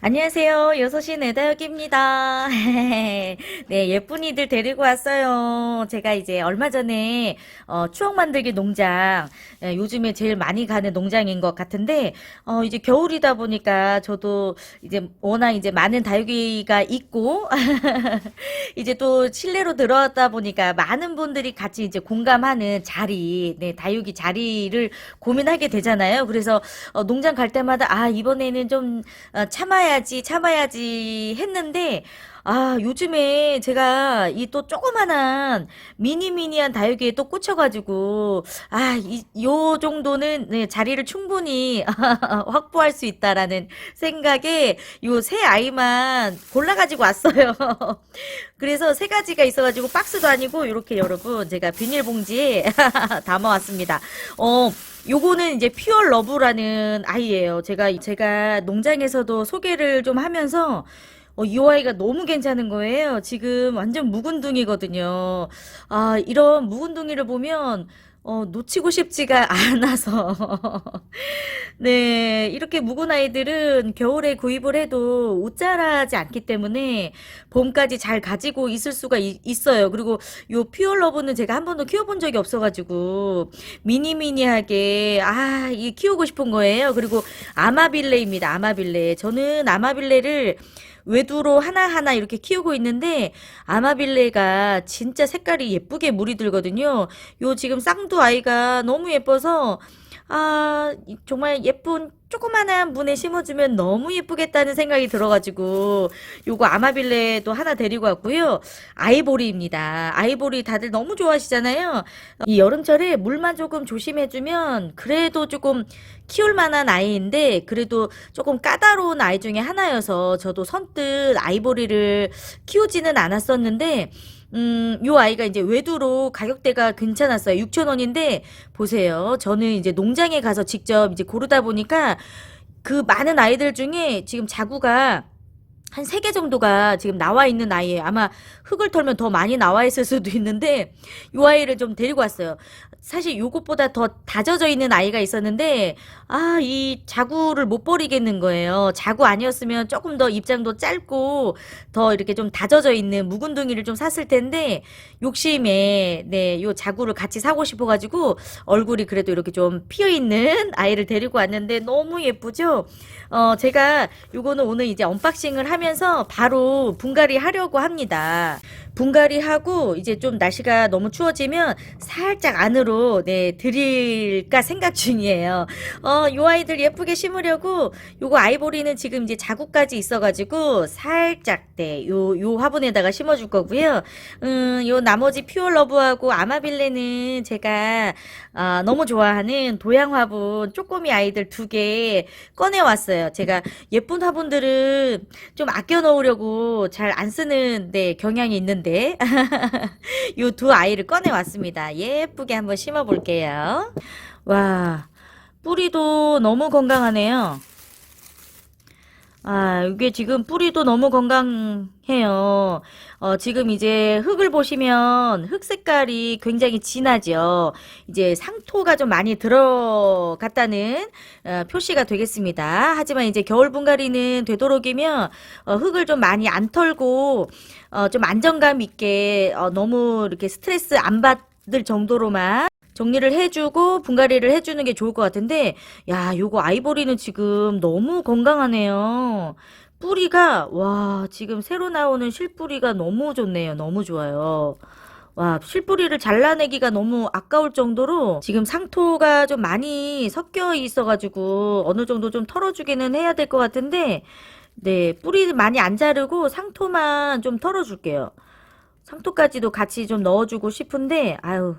안녕하세요. 여섯시 네다역입니다. 네, 예쁜이들 데리고 왔어요. 제가 이제 얼마 전에 어, 추억 만들기 농장, 예, 요즘에 제일 많이 가는 농장인 것 같은데, 어, 이제 겨울이다 보니까 저도 이제 워낙 이제 많은 다육이가 있고, 이제 또 실내로 들어왔다 보니까 많은 분들이 같이 이제 공감하는 자리, 네, 다육이 자리를 고민하게 되잖아요. 그래서 어, 농장 갈 때마다 아, 이번에는 좀 어, 참아야 지, 참아야지 했는데, 아, 요즘에 제가 이 또 조그만한 미니미니한 다육이에 또 꽂혀가지고, 아, 이, 요 정도는 네, 자리를 충분히 확보할 수 있다라는 생각에 요새 아이만 골라가지고 왔어요. 그래서 세 가지가 있어가지고 박스도 아니고 이렇게 여러분 제가 비닐봉지에 담아왔습니다. 어, 요거는 이제 퓨어 러브라는 아이예요. 제가 제가 농장에서도 소개를 좀 하면서 어, 이 아이가 너무 괜찮은 거예요. 지금 완전 묵은둥이거든요. 아, 이런 묵은둥이를 보면 어, 놓치고 싶지가 않아서. 네, 이렇게 묵은 아이들은 겨울에 구입을 해도 웃자라지 않기 때문에 봄까지 잘 가지고 있을 수가 이- 있어요. 그리고 요 퓨어러브는 제가 한 번도 키워본 적이 없어가지고 미니미니하게 아, 이 키우고 싶은 거예요. 그리고 아마빌레입니다. 아마빌레. 저는 아마빌레를 외두로 하나하나 이렇게 키우고 있는데 아마빌레가 진짜 색깔이 예쁘게 물이 들거든요. 요 지금 쌍두 아이가 너무 예뻐서 아, 이- 정말 예쁜 조그만한 문에 심어주면 너무 예쁘겠다는 생각이 들어가지고 요거 아마빌레도 하나 데리고 왔고요. 아이보리입니다. 아이보리 다들 너무 좋아하시잖아요. 이 여름철에 물만 조금 조심해주면 그래도 조금 키울 만한 아이인데 그래도 조금 까다로운 아이 중에 하나여서 저도 선뜻 아이보리를 키우지는 않았었는데 음, 요 아이가 이제 외두로 가격대가 괜찮았어요. 6,000원인데 보세요. 저는 이제 농장에 가서 직접 이제 고르다 보니까 그 많은 아이들 중에 지금 자구가 한 세 개 정도가 지금 나와 있는 아이예요. 아마 흙을 털면 더 많이 나와 있을 수도 있는데 요 아이를 좀 데리고 왔어요. 사실 요것보다 더 다져져 있는 아이가 있었는데 아, 이 자구를 못 버리겠는 거예요. 자구 아니었으면 조금 더 입장도 짧고 더 이렇게 좀 다져져 있는 묵은둥이를 좀 샀을 텐데 욕심에 네, 요 자구를 같이 사고 싶어 가지고 얼굴이 그래도 이렇게 좀 피어 있는 아이를 데리고 왔는데 너무 예쁘죠? 어, 제가 요거는 오늘 이제 언박싱을 하면서 바로 분갈이 하려고 합니다. 분갈이 하고 이제 좀 날씨가 너무 추워지면 살짝 안으로 네, 드릴까 생각 중이에요. 어, 요 아이들 예쁘게 심으려고 요거 아이보리는 지금 이제 자구까지 있어가지고 살짝 네, 요, 요 화분에다가 심어줄 거고요. 음, 요 나머지 퓨어러브하고 아마빌레는 제가 아, 너무 좋아하는 도양 화분 쪼꼬미 아이들 두 개 꺼내 왔어요. 제가 예쁜 화분들은 좀 아껴 놓으려고 잘 안 쓰는 네, 경향이 있는데 요 두 아이를 꺼내 왔습니다. 예쁘게 한번 심어 볼게요. 와, 뿌리도 너무 건강하네요. 아, 이게 지금 뿌리도 너무 건강해요. 어, 지금 이제 흙을 보시면 흙 색깔이 굉장히 진하죠. 이제 상토가 좀 많이 들어갔다는 어, 표시가 되겠습니다. 하지만 이제 겨울 분갈이는 되도록이면 어, 흙을 좀 많이 안 털고 어, 좀 안정감 있게 어, 너무 이렇게 스트레스 안 받 을 정도로만 정리를 해주고 분갈이를 해주는 게 좋을 것 같은데 야 요거 아이보리는 지금 너무 건강하네요. 뿌리가 와 지금 새로 나오는 실뿌리가 너무 좋네요. 너무 좋아요. 와, 실뿌리를 잘라내기가 너무 아까울 정도로 지금 상토가 좀 많이 섞여 있어가지고 어느 정도 좀 털어주기는 해야 될 것 같은데 네, 뿌리 많이 안 자르고 상토만 좀 털어줄게요. 상토까지도 같이 좀 넣어주고 싶은데 아유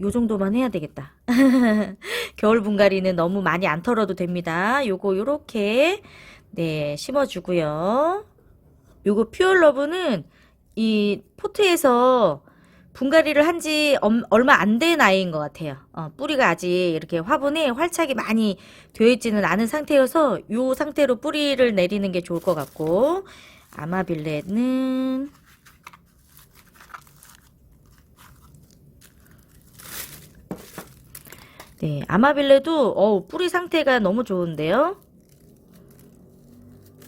요 정도만 해야 되겠다. 겨울 분갈이는 너무 많이 안 털어도 됩니다. 요거 요렇게 네 심어주고요. 요거 퓨어러브는 이 포트에서 분갈이를 한 지 얼마 안 된 아이인 것 같아요. 어, 뿌리가 아직 이렇게 화분에 활착이 많이 되어 있지는 않은 상태여서 요 상태로 뿌리를 내리는 게 좋을 것 같고 아마빌레는 네, 아마빌레도 어, 뿌리 상태가 너무 좋은데요.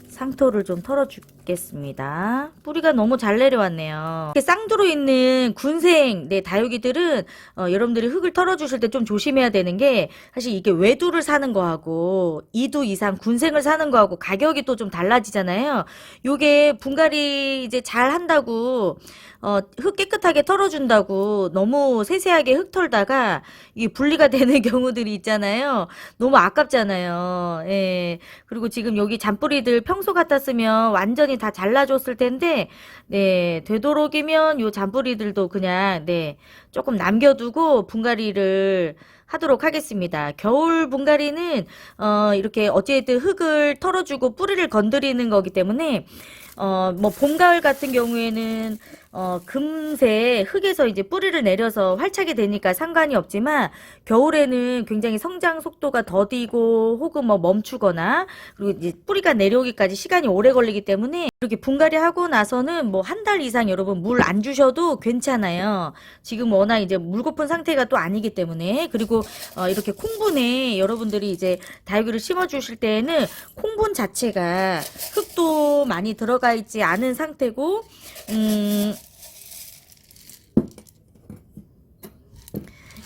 상토를 좀 털어 주겠습니다. 뿌리가 너무 잘 내려왔네요. 이렇게 쌍두로 있는 군생 네, 다육이들은 어, 여러분들이 흙을 털어주실 때 좀 조심해야 되는 게 사실 이게 외두를 사는 거하고 2두 이상 군생을 사는 거하고 가격이 또 좀 달라지잖아요. 요게 분갈이 이제 잘 한다고 어, 흙 깨끗하게 털어준다고 너무 세세하게 흙 털다가 이게 분리가 되는 경우들이 있잖아요. 너무 아깝잖아요. 예. 그리고 지금 여기 잔뿌리들 평소 같았으면 완전히 다 잘라줬을 텐데, 네. 되도록이면 요 잔뿌리들도 그냥, 네. 조금 남겨두고 분갈이를 하도록 하겠습니다. 겨울 분갈이는, 어, 이렇게 어찌됐든 흙을 털어주고 뿌리를 건드리는 거기 때문에, 어, 뭐, 봄, 가을 같은 경우에는, 어, 금세 흙에서 이제 뿌리를 내려서 활착이 되니까 상관이 없지만, 겨울에는 굉장히 성장 속도가 더디고, 혹은 뭐 멈추거나, 그리고 이제 뿌리가 내려오기까지 시간이 오래 걸리기 때문에, 이렇게 분갈이 하고 나서는 뭐 한 달 이상 여러분 물 안 주셔도 괜찮아요. 지금 워낙 이제 물고픈 상태가 또 아니기 때문에, 그리고, 어, 이렇게 콩분에 여러분들이 이제 다육이를 심어 주실 때에는 콩분 자체가 흙도 많이 들어가 있지 않은 상태고, 음,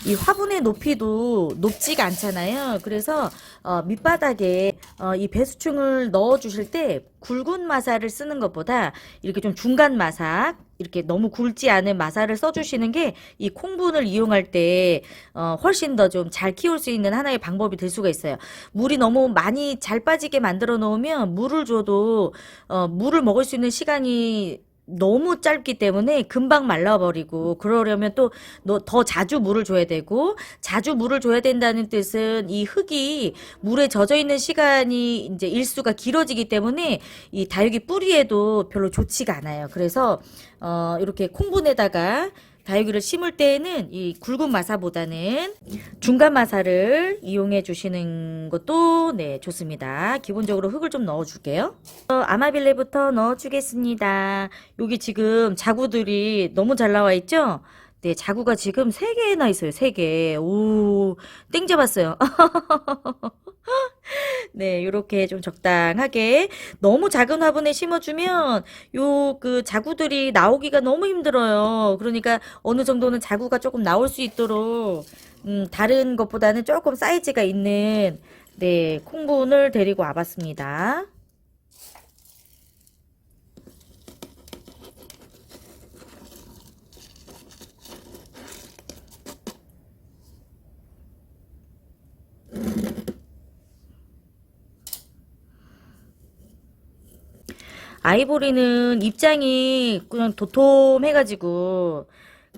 이 화분의 높이도 높지가 않잖아요. 그래서 어, 밑바닥에 어, 이 배수충을 넣어 주실 때 굵은 마사를 쓰는 것보다 이렇게 좀 중간 마사 이렇게 너무 굵지 않은 마사를 써주시는 게 이 콩분을 이용할 때 어, 훨씬 더 좀 잘 키울 수 있는 하나의 방법이 될 수가 있어요. 물이 너무 많이 잘 빠지게 만들어 놓으면 물을 줘도 어, 물을 먹을 수 있는 시간이 너무 짧기 때문에 금방 말라버리고 그러려면 또 더 자주 물을 줘야 되고 자주 물을 줘야 된다는 뜻은 이 흙이 물에 젖어 있는 시간이 이제 일수가 길어지기 때문에 이 다육이 뿌리에도 별로 좋지가 않아요. 그래서 어 이렇게 콩분에다가 다육이를 심을 때에는 이 굵은 마사보다는 중간 마사를 이용해 주시는 것도 네 좋습니다. 기본적으로 흙을 좀 넣어 줄게요. 어, 아마빌레부터 넣어 주겠습니다. 여기 지금 자구들이 너무 잘 나와 있죠? 네, 자구가 지금 3개나 있어요. 3개. 오, 땡 잡았어요. 네, 요렇게 좀 적당하게 너무 작은 화분에 심어주면 요 그 자구들이 나오기가 너무 힘들어요. 그러니까 어느 정도는 자구가 조금 나올 수 있도록 음, 다른 것보다는 조금 사이즈가 있는 네, 콩분을 데리고 와봤습니다. 아이보리는 입장이 그냥 도톰해가지고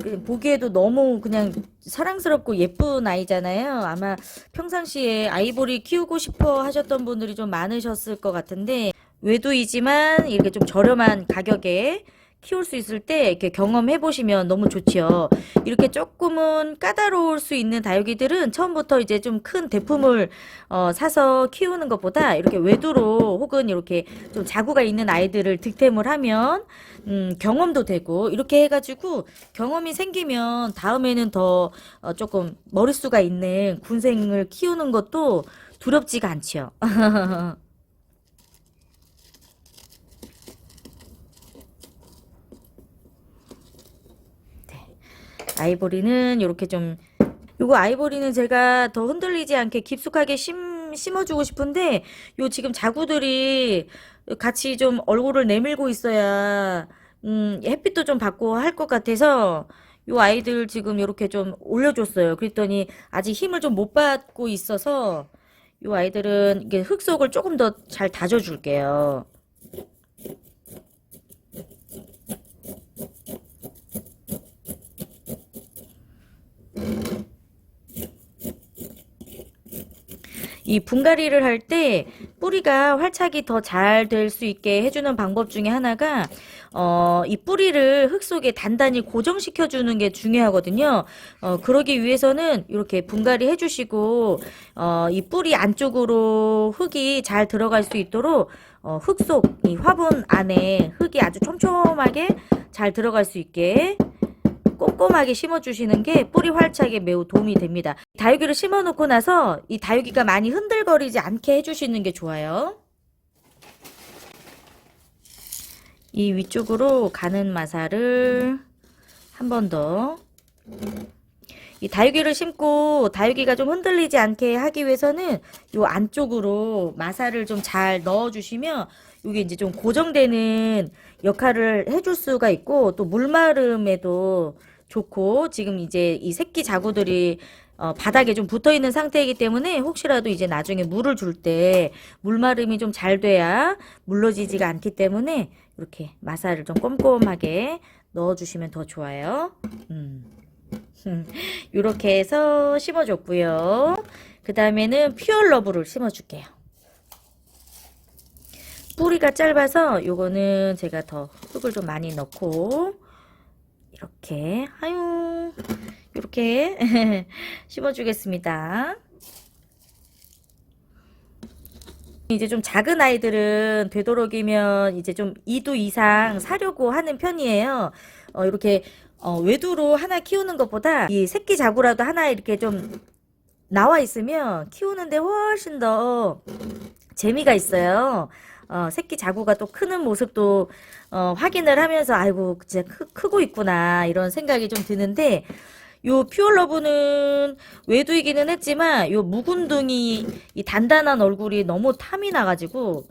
그 보기에도 너무 그냥 사랑스럽고 예쁜 아이잖아요. 아마 평상시에 아이보리 키우고 싶어 하셨던 분들이 좀 많으셨을 것 같은데 외도이지만 이렇게 좀 저렴한 가격에 키울 수 있을 때 이렇게 경험해 보시면 너무 좋지요. 이렇게 조금은 까다로울 수 있는 다육이들은 처음부터 이제 좀 큰 대품을 어, 사서 키우는 것보다 이렇게 외두로 혹은 이렇게 좀 자구가 있는 아이들을 득템을 하면 음, 경험도 되고 이렇게 해가지고 경험이 생기면 다음에는 더 어, 조금 머릿수가 있는 군생을 키우는 것도 두렵지가 않지요. 아이보리는 이렇게 좀 요거 아이보리는 제가 더 흔들리지 않게 깊숙하게 심, 심어주고 싶은데 요 지금 자구들이 같이 좀 얼굴을 내밀고 있어야 음, 햇빛도 좀 받고 할 것 같아서 요 아이들 지금 이렇게 좀 올려줬어요. 그랬더니 아직 힘을 좀 못 받고 있어서 요 아이들은 이게 흙 속을 조금 더 잘 다져줄게요. 이 분갈이를 할 때 뿌리가 활착이 더 잘 될 수 있게 해주는 방법 중에 하나가 어, 이 뿌리를 흙 속에 단단히 고정시켜 주는 게 중요하거든요. 어, 그러기 위해서는 이렇게 분갈이 해주시고 어, 이 뿌리 안쪽으로 흙이 잘 들어갈 수 있도록 어, 흙 속 이 화분 안에 흙이 아주 촘촘하게 잘 들어갈 수 있게 꼼꼼하게 심어주시는 게 뿌리 활착에 매우 도움이 됩니다. 다육이를 심어놓고 나서 이 다육이가 많이 흔들거리지 않게 해주시는 게 좋아요. 이 위쪽으로 가는 마사를 한 번 더. 이 다육이를 심고 다육이가 좀 흔들리지 않게 하기 위해서는 요 안쪽으로 마사를 좀 잘 넣어주시면 이게 이제 좀 고정되는 역할을 해줄 수가 있고 또 물마름에도 좋고 지금 이제 이 새끼 자구들이 어, 바닥에 좀 붙어 있는 상태이기 때문에 혹시라도 이제 나중에 물을 줄 때 물마름이 좀 잘 돼야 물러지지가 않기 때문에 이렇게 마사를 좀 꼼꼼하게 넣어주시면 더 좋아요. 음. 이렇게 해서 심어줬고요. 그 다음에는 퓨얼러브를 심어줄게요. 뿌리가 짧아서 요거는 제가 더 흙을 좀 많이 넣고 이렇게 아유 이렇게 심어주겠습니다. 이제 좀 작은 아이들은 되도록이면 이제 좀 2두 이상 사려고 하는 편이에요. 어, 이렇게 어, 외두로 하나 키우는 것보다 이 새끼 자구라도 하나 이렇게 좀 나와 있으면 키우는데 훨씬 더 재미가 있어요. 어, 새끼 자구가 또 크는 모습도 어, 확인을 하면서 아이고 진짜 크, 크고 있구나 이런 생각이 좀 드는데 요 퓨얼러브는 외두이기는 했지만 요 묵은둥이 이 단단한 얼굴이 너무 탐이 나가지고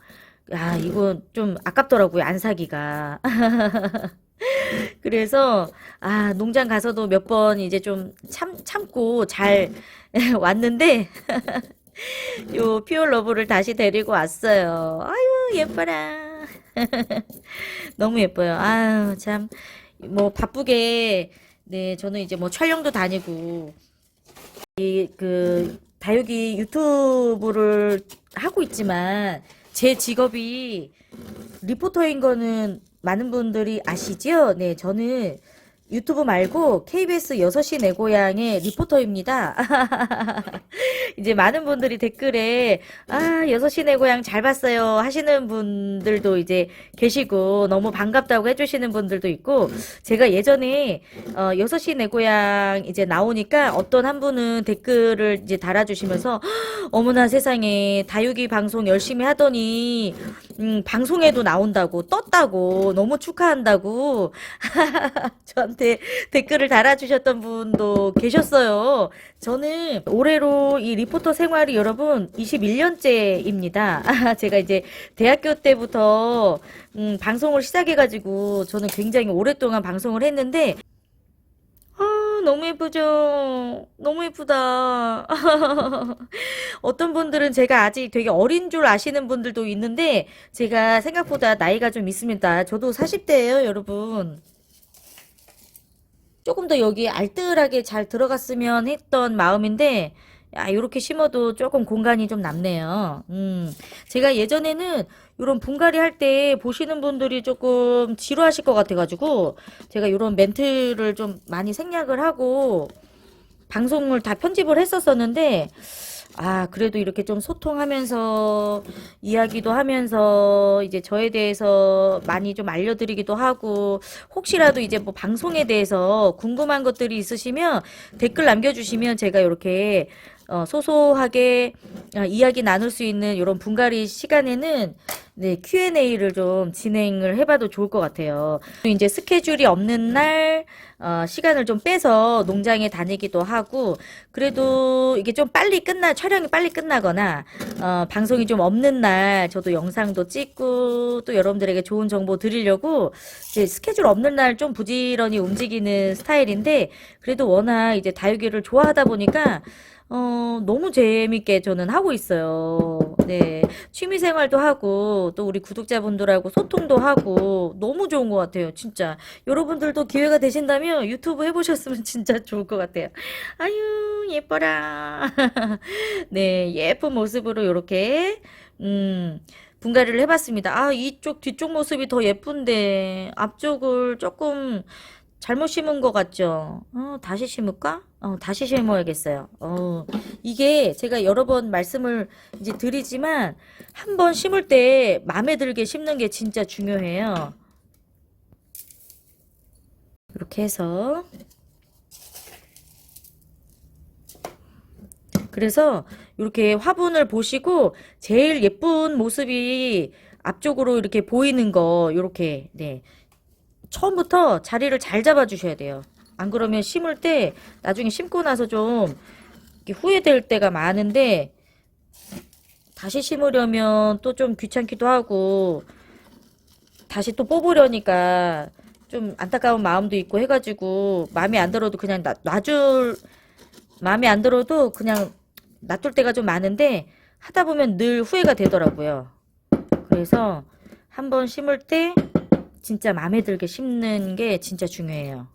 야 이거 좀 아깝더라고요 안 사기가. 그래서 아 농장 가서도 몇 번 이제 좀 참 참고 잘 왔는데 요 퓨얼러브를 다시 데리고 왔어요. 아유 예뻐라. 너무 예뻐요. 아유 참. 뭐 바쁘게 네, 저는 이제 뭐 촬영도 다니고 이 그 다육이 유튜브를 하고 있지만 제 직업이 리포터인 거는 많은 분들이 아시죠? 네, 저는 유튜브 말고 KBS 6시 내 고향의 리포터입니다. 이제 많은 분들이 댓글에 아, 6시 내 고향 잘 봤어요 하시는 분들도 이제 계시고 너무 반갑다고 해 주시는 분들도 있고 제가 예전에 어, 6시 내 고향 이제 나오니까 어떤 한 분은 댓글을 이제 달아 주시면서 어머나 세상에 다육이 방송 열심히 하더니 음, 방송에도 나온다고 떴다고 너무 축하한다고 저한테 댓글을 달아주셨던 분도 계셨어요. 저는 올해로 이 리포터 생활이 여러분 21년째입니다. 제가 이제 대학교 때부터 음, 방송을 시작해가지고 저는 굉장히 오랫동안 방송을 했는데 아, 너무 예쁘죠? 너무 예쁘다. 어떤 분들은 제가 아직 되게 어린 줄 아시는 분들도 있는데, 제가 생각보다 나이가 좀 있습니다. 저도 40대예요, 여러분. 조금 더 여기 알뜰하게 잘 들어갔으면 했던 마음인데, 야, 이렇게 심어도 조금 공간이 좀 남네요. 음, 제가 예전에는 이런 분갈이 할 때 보시는 분들이 조금 지루하실 것 같아가지고, 제가 이런 멘트를 좀 많이 생략을 하고, 방송을 다 편집을 했었었는데, 아, 그래도 이렇게 좀 소통하면서, 이야기도 하면서, 이제 저에 대해서 많이 좀 알려드리기도 하고, 혹시라도 이제 뭐 방송에 대해서 궁금한 것들이 있으시면 댓글 남겨주시면 제가 이렇게, 어, 소소하게 어, 이야기 나눌 수 있는 이런 분갈이 시간에는 네, Q&A를 좀 진행을 해봐도 좋을 것 같아요. 이제 스케줄이 없는 날, 어, 시간을 좀 빼서 농장에 다니기도 하고, 그래도 이게 좀 빨리 끝나, 촬영이 빨리 끝나거나, 어, 방송이 좀 없는 날, 저도 영상도 찍고, 또 여러분들에게 좋은 정보 드리려고, 이제 스케줄 없는 날 좀 부지런히 움직이는 스타일인데, 그래도 워낙 이제 다육이를 좋아하다 보니까, 어, 너무 재밌게 저는 하고 있어요. 네. 취미 생활도 하고, 또 우리 구독자분들하고 소통도 하고, 너무 좋은 것 같아요. 진짜. 여러분들도 기회가 되신다면 유튜브 해보셨으면 진짜 좋을 것 같아요. 아유, 예뻐라. 네, 예쁜 모습으로 이렇게, 음, 분갈이를 해봤습니다. 아, 이쪽, 뒤쪽 모습이 더 예쁜데, 앞쪽을 조금 잘못 심은 것 같죠? 어, 다시 심을까? 어, 다시 심어야겠어요. 어, 이게 제가 여러 번 말씀을 이제 드리지만 한 번 심을 때 마음에 들게 심는 게 진짜 중요해요. 이렇게 해서 그래서 이렇게 화분을 보시고 제일 예쁜 모습이 앞쪽으로 이렇게 보이는 거 요렇게 네 처음부터 자리를 잘 잡아 주셔야 돼요 안 그러면 심을 때 나중에 심고 나서 좀 후회될 때가 많은데 다시 심으려면 또 좀 귀찮기도 하고 다시 또 뽑으려니까 좀 안타까운 마음도 있고 해가지고 마음에 안 들어도 그냥 놔, 놔줄 마음에 안 들어도 그냥 놔둘 때가 좀 많은데 하다 보면 늘 후회가 되더라고요. 그래서 한번 심을 때 진짜 마음에 들게 심는 게 진짜 중요해요.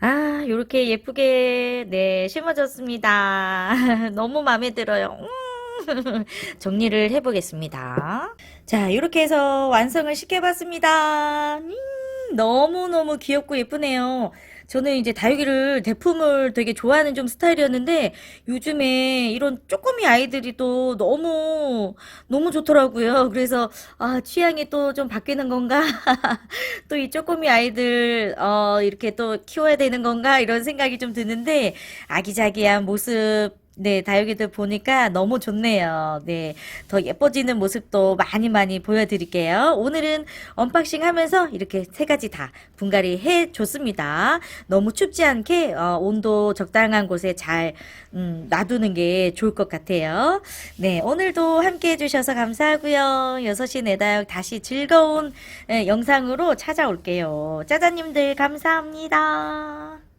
아, 요렇게 예쁘게, 네, 심어졌습니다. 너무 마음에 들어요. 음, 정리를 해보겠습니다. 자, 이렇게 해서 완성을 시켜봤습니다. 음, 너무너무 귀엽고 예쁘네요. 저는 이제 다육이를 대품을 되게 좋아하는 좀 스타일이었는데 요즘에 이런 쪼꼬미 아이들이 또 너무 너무 좋더라고요. 그래서 아, 취향이 또 좀 바뀌는 건가? 또 이 쪼꼬미 아이들 어 이렇게 또 키워야 되는 건가? 이런 생각이 좀 드는데 아기자기한 모습 네, 다육이들 보니까 너무 좋네요. 네, 더 예뻐지는 모습도 많이 많이 보여드릴게요. 오늘은 언박싱 하면서 이렇게 세 가지 다 분갈이 해 줬습니다. 너무 춥지 않게 어, 온도 적당한 곳에 잘 음, 놔두는 게 좋을 것 같아요. 네, 오늘도 함께 해주셔서 감사하고요. 6시 내다육 다시 즐거운 예, 영상으로 찾아올게요. 짜자님들 감사합니다.